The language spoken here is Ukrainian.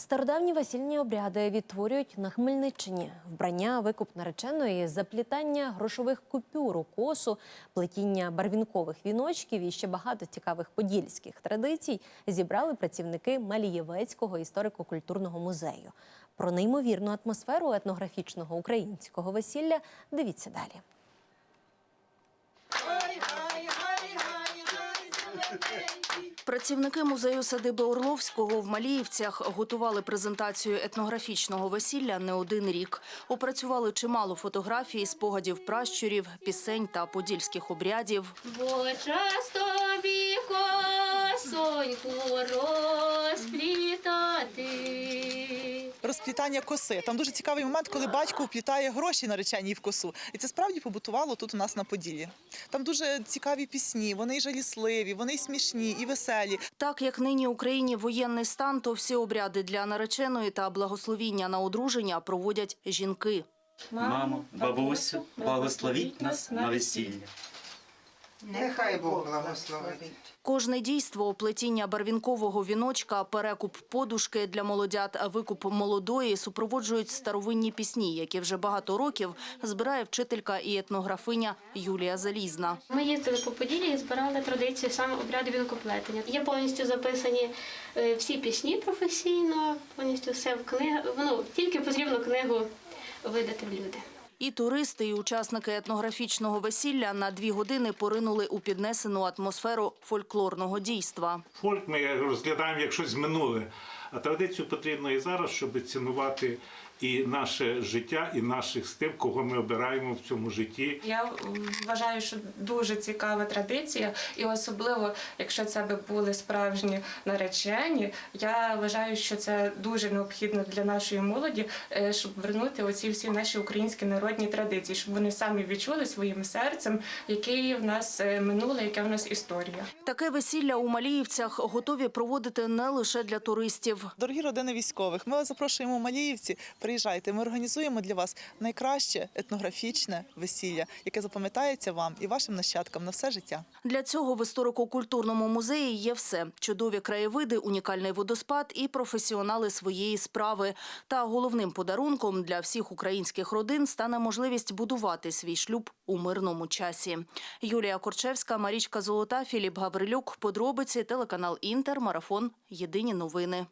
Стародавні весільні обряди відтворюють на Хмельниччині. Вбрання, викуп нареченої, заплітання грошових купюр у косу, плетіння барвінкових віночків і ще багато цікавих подільських традицій зібрали працівники Малієвецького історико-культурного музею. Про неймовірну атмосферу етнографічного українського весілля дивіться далі. Працівники музею садиби Орловського в Маліївцях готували презентацію етнографічного весілля не один рік. Опрацювали чимало фотографій, спогадів пращурів, пісень та подільських обрядів. Бо часто тобі косоньку розплітання коси. Там дуже цікавий момент, коли батько вплітає гроші нареченій в косу. І це справді побутувало тут у нас на Поділлі. Там дуже цікаві пісні, вони й жалісливі, вони й смішні, і веселі. Так як нині в Україні воєнний стан, то всі обряди для нареченої та благословіння на одруження проводять жінки. Мамо, бабусю, благословіть нас на весілля. Нехай Бог благословить. Кожне дійство, плетіння барвінкового віночка, перекуп подушки для молодят, викуп молодої супроводжують старовинні пісні, які вже багато років збирає вчителька і етнографиня Юлія Залізна. Ми їздили по Поділлі і збирали традицію саме обряду вінкоплетення. Є повністю записані е, всі пісні професійно, повністю все в книгу. Ну, тільки потрібно книгу видати в люди. І туристи, і учасники етнографічного весілля на дві години поринули у піднесену атмосферу фольклорного дійства. Фольк ми розглядаємо як щось минуле. А традицію потрібно і зараз, щоб цінувати і наше життя, і наших з тим, кого ми обираємо в цьому житті. Я вважаю, що дуже цікава традиція, і особливо, якщо це би були справжні наречені, я вважаю, що це дуже необхідно для нашої молоді, е, щоб вернути оці всі наші українські народні традиції, щоб вони самі відчули своїм серцем, який в нас е, минуле, яка в нас історія. Таке весілля у Маліївцях готові проводити не лише для туристів. Дорогі родини військових, ми вас запрошуємо у Маліївці. Приїжджайте. Ми організуємо для вас найкраще етнографічне весілля, яке запам'ятається вам і вашим нащадкам на все життя. Для цього в історико-культурному музеї є все: чудові краєвиди, унікальний водоспад і професіонали своєї справи. Та головним подарунком для всіх українських родин стане можливість будувати свій шлюб у мирному часі. Юлія Корчевська, Марічка Золота, Філіп Гаврилюк. Подробиці телеканал Інтер. Марафон. Єдині новини.